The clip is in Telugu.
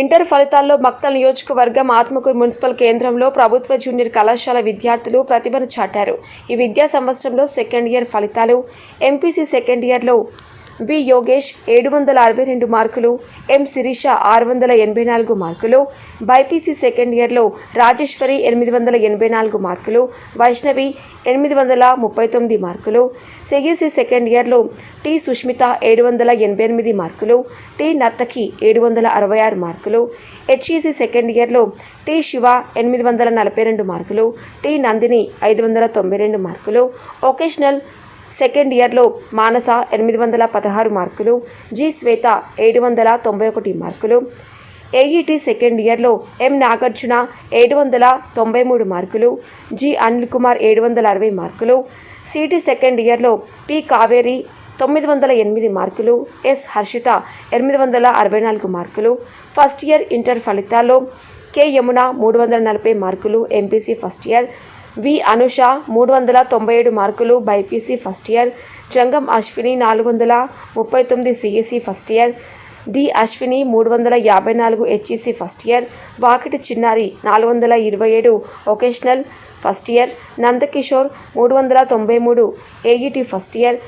ఇంటర్ ఫలితాల్లో మక్తల్ నియోజకవర్గం ఆత్మకూరు మున్సిపల్ కేంద్రంలో ప్రభుత్వ జూనియర్ కళాశాల విద్యార్థులు ప్రతిభను చాటారు. ఈ విద్యా సంవత్సరంలో సెకండ్ ఇయర్ ఫలితాలు ఎంపీసీ సెకండ్ ఇయర్లో బి యోగేష్ ఏడు వందల అరవై రెండు మార్కులు ఎం శిరీష ఆరు వందల ఎనభై నాలుగు మార్కులు బైపీసీ సెకండ్ ఇయర్లో రాజేశ్వరి ఎనిమిది వందల ఎనభై నాలుగు మార్కులు వైష్ణవి ఎనిమిది వందల ముప్పై తొమ్మిది మార్కులు సిఈసి సెకండ్ ఇయర్లో టి సుష్మిత ఏడు వందల ఎనభై ఎనిమిది మార్కులు టి నర్తకి ఏడు వందల అరవై ఆరు మార్కులు హెచ్ఈసి సెకండ్ ఇయర్లో టి శివ ఎనిమిది వందల నలభై రెండు మార్కులు టి నందిని ఐదు వందల తొంభై రెండు మార్కులు ఒకేషనల్ సెకండ్ ఇయర్లో మానస ఎనిమిది వందల పదహారు మార్కులు జి శ్వేత ఏడు వందల తొంభై ఒకటి మార్కులు ఏఈటి సెకండ్ ఇయర్లో ఎం నాగార్జున ఏడు వందల తొంభై మూడు మార్కులు జి అనిల్ కుమార్ ఏడు వందల అరవై మార్కులు సిటీ సెకండ్ ఇయర్లో పి కావేరి తొమ్మిది వందల ఎనిమిది మార్కులు ఎస్ హర్షిత ఎనిమిది వందల అరవై నాలుగు మార్కులు ఫస్ట్ ఇయర్ ఇంటర్ ఫలితాల్లో కె యమున మూడు వందల నలభై మార్కులు MPC first year V Anusha మూడు వందల తొంభై ఏడు మార్కులు BiPC first year. Jangam Ashwini నాలుగు వందల ముప్పై తొమ్మిది CSC first year. D Ashwini మూడు వందల యాభై నాలుగు హెచ్ఈసి ఫస్ట్ ఇయర్. వాకిటి చిన్నారి నాలుగు వందల ఇరవై ఏడు ఒకేషనల్ ఫస్ట్ ఇయర్. నందకిషోర్ మూడు వందల తొంభై మూడు ఏఈటి ఫస్ట్ ఇయర్.